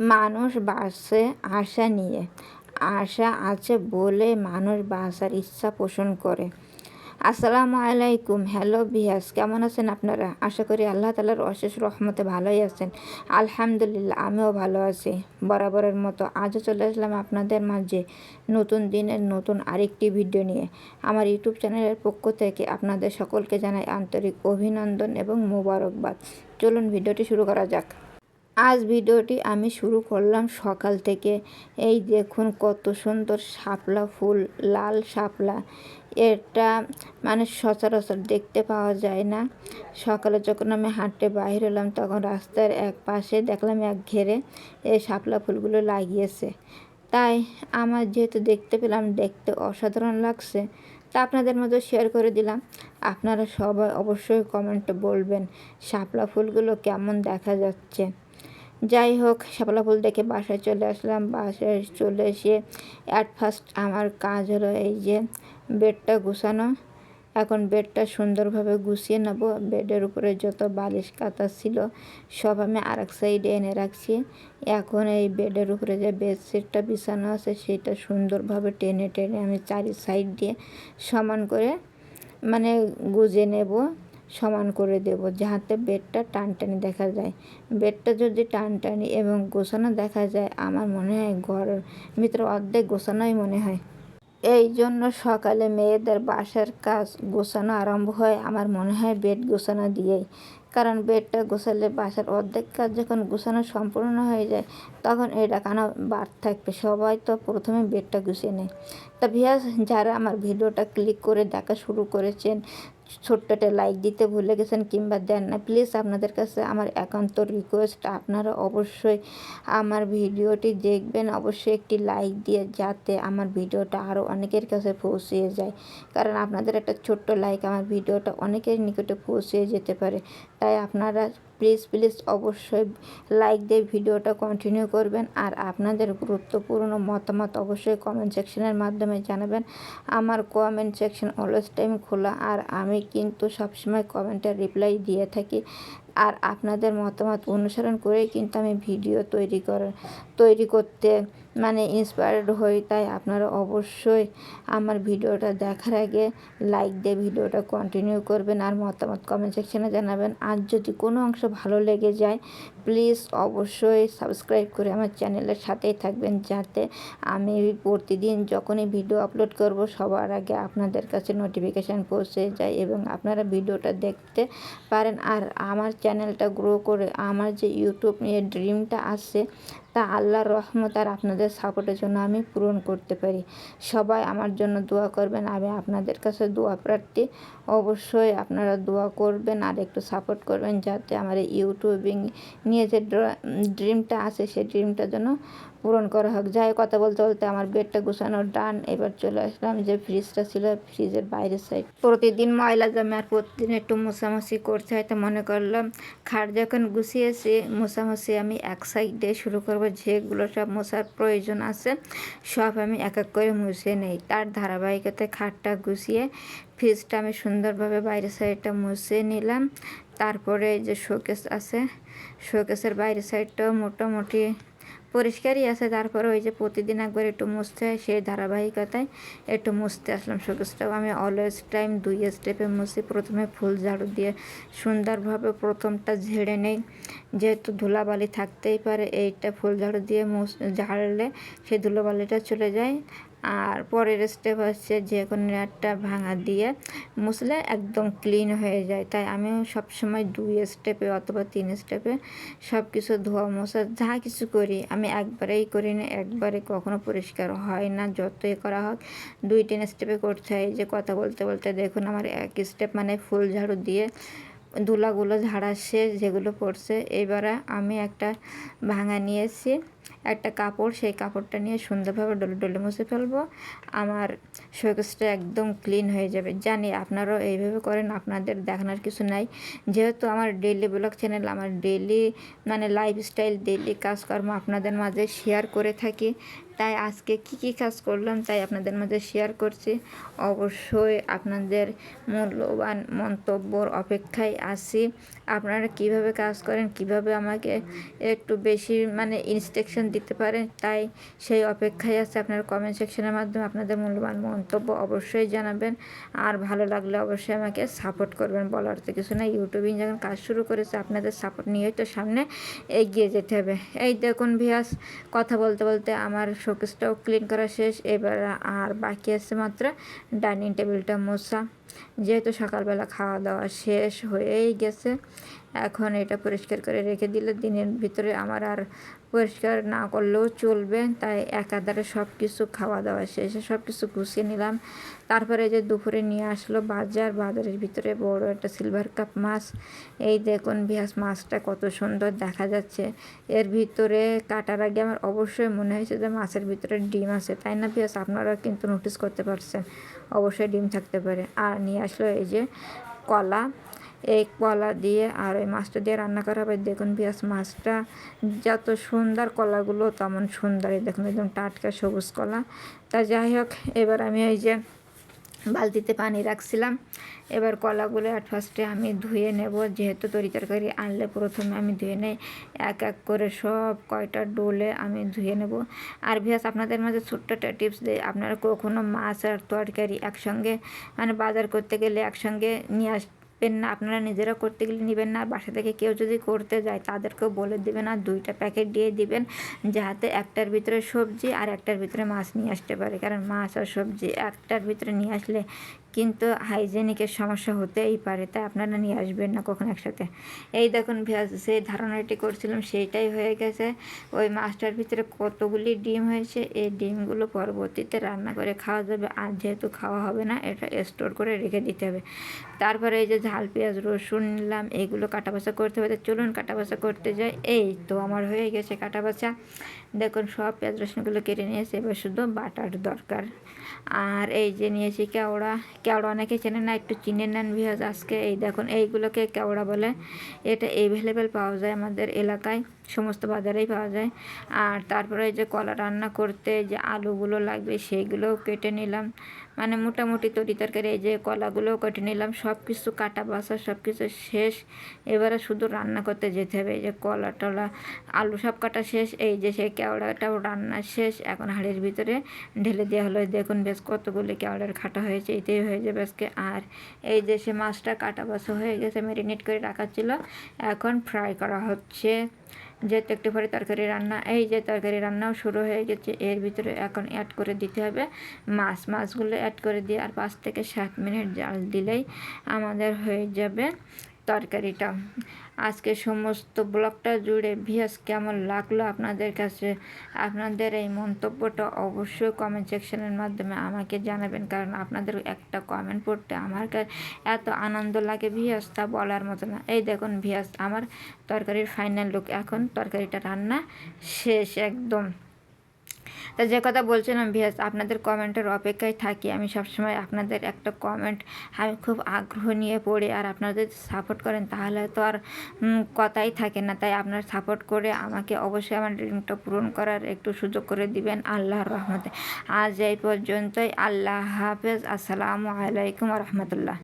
মানুষ বাঁচছে আশা নিয়ে আশা আছে বলে মানুষ বাঁচার ইচ্ছা পোষণ করে। আসসালামু আলাইকুম, হ্যালো বিহাস, কেমন আছেন আপনারা? আশা করি আল্লাহ তালার অশেষ রহমতে ভালোই আছেন। আলহামদুলিল্লাহ, আমিও ভালো আছি। বরাবরের মতো আজও চলে আসলাম আপনাদের মাঝে নতুন দিনের নতুন আরেকটি ভিডিও নিয়ে। আমার ইউটিউব চ্যানেলের পক্ষ থেকে আপনাদের সকলকে জানাই আন্তরিক অভিনন্দন এবং মোবারকবাদ। চলুন ভিডিওটি শুরু করা যাক। আজ ভিডিওটি আমি শুরু করলাম সকাল থেকে। এই দেখুন কত সুন্দর শাপলা ফুল, লাল শাপলা। এটা মানে সচরাচর দেখতে পাওয়া যায় না। সকালে যখন আমি হাঁটতে বাইরে হলাম, তখন রাস্তার এক পাশে দেখলাম এক ঘেরে এই শাপলা ফুলগুলো লাগিয়েছে। তাই আমার যেহেতু দেখতে পেলাম, দেখতে অসাধারণ লাগছে, তা আপনাদের মধ্যে শেয়ার করে দিলাম। আপনারা সবাই অবশ্যই কমেন্টে বলবেন, শাপলা ফুলগুলো কেমন দেখা যাচ্ছে। যাই হোক শাপলা ফুল দেখে বাসায় চলে আসলাম। বাসায় চলে এসে অ্যাট ফার্স্ট আমার কাজ হলো এই যে বেডটা গুছানো। এখন বেডটা সুন্দরভাবে গুছিয়ে নেব। বেডের উপরে যত বালিশ কাতা ছিল, সব আমি আর এক সাইডে এনে রাখছি। এখন এই বেডের উপরে যে বেডশিটটা বিছানো আছে, সেটা সুন্দরভাবে টেনে টেনে আমি চারি সাইড দিয়ে সমান করে মানে গুজে নেব। সমান করে দেব যাতে বেডটা টানটানি দেখা যায়। বেডটা যদি টানটানি এবং গোছানো দেখা যায়, আমার মনে হয় ঘরের ভিতরে অর্ধেক গোছানোই মনে হয়। এই জন্য সকালে মেয়েদের বাসার কাজ গোছানো আরম্ভ হয় আমার মনে হয় বেড গোছানো দিয়েই। কারণ বেডটা গোছালে বাসার অর্ধেক কাজ যখন গোছানো সম্পূর্ণ হয়ে যায়, তখন এটা কেন বার থাকবে। সবাই তো প্রথমে বেডটা গুছিয়ে নেয়। তা ভিয়াস যারা আমার ভিডিওটা ক্লিক করে দেখা শুরু করেছেন, ছোট্ট একটা লাইক দিতে ভুলে গেছেন কিংবা দেন না প্লিজ আপনাদের কাছে আমার একান্ত রিকোয়েস্ট আপনারা অবশ্যই আমার ভিডিওটি দেখবেন। অবশ্যই একটি লাইক দিয়ে যাতে আমার ভিডিওটা আরও অনেকের কাছে পৌঁছিয়ে যায়। কারণ আপনাদের একটা ছোট্ট লাইক আমার ভিডিওটা অনেকের নিকটে পৌঁছিয়ে যেতে পারে। তাই আপনারা প্লিজ প্লিজ অবশ্যই লাইক দিয়ে ভিডিওটা কন্টিনিউ করবেন। আর আপনাদের গুরুত্বপূর্ণ মতামত অবশ্যই কমেন্ট সেকশনের মাধ্যমে জানাবেন। আমার কমেন্ট সেকশন অলওয়েজ টাইম খোলা। আর আমি কিন্তু সবসময় কমেন্টের রিপ্লাই দিয়ে থাকি। আর আপনাদের মতামত অনুসরণ করেই কিন্তু আমি ভিডিও তৈরি কর, তৈরি করতে মানে ইন্সপায়ার্ড হই। তাই আপনারা অবশ্যই আমার ভিডিওটা দেখার আগে লাইক দিয়ে ভিডিওটা কন্টিনিউ করবেন আর মতামত কমেন্ট সেকশানে জানাবেন। আর যদি কোনো অংশ ভালো লেগে যায় প্লিজ অবশ্যই সাবস্ক্রাইব করে আমার চ্যানেলের সাথেই থাকবেন যাতে আমি প্রতিদিন যখনই ভিডিও আপলোড করব, সবার আগে আপনাদের কাছে নোটিফিকেশান পৌঁছে যায় এবং আপনারা ভিডিওটা দেখতে পারেন। আর আমার চ্যানেলটা গ্রো করে আমার যে ইউটিউব নিয়ে ড্রিমটা আসছে, তা আল্লাহর রহমত আর আপনাদের সাপোর্টের জন্য আমি পূরণ করতে পারি। সবাই আমার জন্য দোয়া করবেন, আমি আপনাদের কাছে দোয়া প্রার্থী। অবশ্যই আপনারা দোয়া করবেন আর একটু সাপোর্ট করবেন যাতে আমার ইউটিউবিং নিয়ে যে ড্রিমটা আছে সেই ড্রিমটা যেন পূরণ করা হোক। যাই কথা বলতে বলতে আমার বেডটা গুছানোর ডান এবার চলে আসলাম যে ফ্রিজটা ছিল ফ্রিজের বাইরের সাইড প্রতিদিন ময়লা জমে আর প্রতিদিন একটু মোছামুছি করতে হয়। তো মনে করলাম, খাট যখন গুছিয়েছি, মোছামুছি আমি এক সাইডে শুরু করব। যেগুলো সব মোছার প্রয়োজন আছে, সব আমি এক এক করে মুছে নেই। তার ধারাবাহিকতায় খাটটা গুছিয়ে ফ্রিজটা আমি সুন্দরভাবে বাইরের সাইডটা মুছে নিলাম। তারপরে যে শোকেস আছে, শোকেসের বাইরের সাইডটাও মোটামুটি পরিষ্কারই আছে। তারপরে ওই যে প্রতিদিন একবার একটু মুছতে হয়, সেই ধারাবাহিকতায় একটু মুছতে আসলাম শোকেসটাও। আমি অলওয়েজ টাইম দুই স্টেপে মুছি, প্রথমে ফুল ঝাড়ু দিয়ে সুন্দরভাবে প্রথমটা ঝেড়ে নেই। যেহেতু ধুলাবালি থাকতেই পারে, এইটা ফুল ঝাড়ু দিয়ে মুছ, ঝাড়লে সেই ধুলোবালিটা চলে যায়। আর পরের স্টেপ হচ্ছে যে কোনো একটা ভাঙা দিয়ে মুছলে একদম ক্লিন হয়ে যায়। তাই আমিও সবসময় দুই স্টেপে অথবা তিন স্টেপে সব কিছু ধোয়া মোছা যা কিছু করি, আমি একবারেই করি না, একবারে কখনো পরিষ্কার হয় না, যতই করা হোক। দুই, তিন স্টেপে করতে হয়। যে কথা বলতে বলতে দেখুন আমার এক স্টেপ মানে ফুল ঝাড়ু দিয়ে ধুলাগুলো ঝাড়া শেষ, যেগুলো পড়ছে, এবারে আমি একটা ভাঙা নিয়েছি। একটা কাপড়, সেই কাপড়টা নিয়ে সুন্দরভাবে ডলে ডলে মুছে ফেলব। আমার শোকেসটা একদম ক্লিন হয়ে যাবে। জানি আপনারাও এইভাবে করেন, আপনাদের দেখানোর কিছু নাই। যেহেতু আমার ডেলি ব্লগ চ্যানেল, আমার ডেলি মানে লাইফস্টাইল ডেলি কাজকর্ম আপনাদের মাঝে শেয়ার করে থাকি তাই আজকে কি কি কাজ করলাম তাই আপনাদের মাঝে শেয়ার করছি। অবশ্যই আপনাদের মূল্যবান মন্তব্যর অপেক্ষায় আছি। আপনারা কীভাবে কাজ করেন, কীভাবে আমাকে একটু বেশি মানে ইনস্ট্রাকশন দিতে পারেন, তাই সেই অপেক্ষায় আছে। আপনার কমেন্ট সেকশনের মাধ্যমে আপনাদের মূল্যবান মন্তব্য অবশ্যই জানাবেন। আর ভালো লাগলে অবশ্যই আমাকে সাপোর্ট করবেন। বলার তো কিছু না ইউটিউবিং যখন কাজ শুরু করেছে, আপনাদের সাপোর্ট নিয়েই তো সামনে এগিয়ে যেতে হবে। এই দেখুন ভিয়াস কথা বলতে বলতে আমার শোকেসটাও ক্লিন করা শেষ। এবার আর বাকি আছে মাত্র ডাইনিং টেবিলটা মোছা। যেহেতু সকালবেলা খাওয়া দাওয়া শেষ হয়েই গেছে, এখন এটা পরিষ্কার করে রেখে দিলে দিনের ভিতরে আমার আর পরিষ্কার না করলেও চলবে। তাই একাধারে সব কিছু খাওয়া দাওয়া শেষে সব কিছু গুছিয়ে নিলাম। তারপরে যে দুপুরে নিয়ে আসলো বাজার, বাজারের ভিতরে বড় একটা সিলভার কাপ মাছ। এই দেখুন বিহাস মাছটা কত সুন্দর দেখা যাচ্ছে। এর ভিতরে কাটার আগে আমার অবশ্যই মনে হয়েছে যে মাছের ভিতরে ডিম আছে, তাই না বিহাস আপনারা কিন্তু নোটিস করতে পারছেন। অবশ্যই ডিম থাকতে পারে। আর নিয়ে আসলো এই যে কলা। এই কলা দিয়ে আর ওই মাছটা দিয়ে রান্না করা হবে। দেখুন পেঁয়াজ মাছটা যত সুন্দর কলাগুলো তেমন সুন্দর দেখুন একদম টাটকা সবুজ কলা। তা যাই হোক, এবার আমি এই যে বালতিতে পানি রাখছিলাম। এবার কলাগুলো অ্যাট ফার্স্টে আমি ধুয়ে নেব। যেহেতু তরি তরকারি আনলে প্রথমে আমি ধুয়ে নেই। এক এক করে সব কয়টা ডোলে আমি ধুয়ে নেব। আর ভিয়াস আপনাদের মাঝে ছোট্ট একটা টিপস দিই। আপনারা কখনো মাছ আর তরকারি একসঙ্গে মানে বাজার করতে গেলে একসঙ্গে নিয়ে আস নেবেন না, আপনারা নিজেরা করতে গেলে নেবেন না। বাসা থেকে কেউ যদি করতে যায়, তাদেরকেও বলে দেবেন আর দুইটা প্যাকেট দিয়ে দিবেন যাতে একটার ভিতরে সবজি আর একটার ভিতরে মাছ নিয়ে আসতে পারে। কারণ মাছ আর সবজি একটার ভিতরে নিয়ে আসলে কিন্তু হাইজেনিকের সমস্যা হতেই পারে, তাই আপনারা নিয়ে আসবেন না কখন একসাথে। এই দেখুন যে ধারণাটি করছিলাম সেইটাই হয়ে গেছে। ওই মাছটার ভিতরে কতগুলি ডিম হয়েছে, এই ডিমগুলো পরবর্তীতে রান্না করে খাওয়া যাবে। আর যেহেতু খাওয়া হবে না, এটা স্টোর করে রেখে দিতে হবে। তারপরে এই যে ঝাল, পেঁয়াজ, রসুন নিলাম এইগুলো কাটা বাছা করতে হবে। চলুন কাটা বাছা করতে যাই। এই তো আমার হয়ে গেছে কাটা বাছা দেখুন সব পেঁয়াজ, রসুনগুলো কেটে নিয়েছে, এবার শুধু বাটার দরকার। আর এই যে নিয়েছি কেওড়া। কেওড়া অনেকে চেনে না, একটু চিনে নেন ভিহাজ আজকে। এই দেখুন, এইগুলোকে কেওড়া বলে। এটা এভেলেবেল পাওয়া যায় আমাদের এলাকায়। সমস্ত বাজারেই পাওয়া যায়। আর তারপরে যে কলা রান্না করতে যে আলুগুলো লাগবে সেইগুলোও কেটে নিলাম। মানে মোটামুটি তরি তরকারি, এই যে কলাগুলোও কেটে নিলাম। সব কিছু কাটা বাসা সব কিছু শেষ। এবারে শুধু রান্না করতে যেতে হবে। এই যে কলা টলা, আলু সব কাটা শেষ। এই যে সেই কেওড়াটাও রান্না শেষ। এখন হাড়ির ভিতরে ঢেলে দেওয়া হলো। দেখুন বেশ কতগুলি কেওড়ার খাটা হয়েছে, এটাই হয়ে যাবে আজকে। আর এই যে সে মাছটা কাটা বাসা হয়ে গেছে, ম্যারিনেট করে রাখা ছিল। এখন ফ্রাই করা হচ্ছে। যেহেতু একটু পরে তরকারি রান্না, এই যে তরকারি রান্নাও শুরু হয়ে গেছে। এর ভিতরে এখন অ্যাড করে দিতে হবে মাছ। মাছগুলো অ্যাড করে দিয়ে আর পাঁচ থেকে সাত মিনিট জাল দিলেই আমাদের হয়ে যাবে। তরকারিটা। আজকে সমস্ত ব্লগটা জুড়ে ভিয়াস কেমন লাগল আপনাদের কাছে? আপনাদের এই মন্তব্যটা অবশ্যই কমেন্ট সেকশনের মাধ্যমে আমাকে জানাবেন, কারণ আপনাদের একটা কমেন্ট পড়তে আমার এত আনন্দ লাগে ভিয়াস তা বলার মতো না। এই দেখুন ভিয়াস আমার তরকারির ফাইনাল লুক এখন তরকারিটা রান্না শেষ একদম। তা যে কথা বলছিলাম ভিয়াস, আপনাদের কমেন্টের অপেক্ষায় থাকি। আমি সবসময় আপনাদের একটা কমেন্ট আমি খুব আগ্রহ নিয়ে পড়ি, আর আপনারা যদি সাপোর্ট করেন তাহলে তো আর কথাই থাকে না। তাই আপনার সাপোর্ট করে আমাকে অবশ্যই আমার ড্রিমটা পূরণ করার একটু সুযোগ করে দিবেন। আল্লাহর রহমতে। আজ এই পর্যন্তই। আল্লাহ হাফেজ। আসসালামু আলাইকুম রহমতুল্লাহ।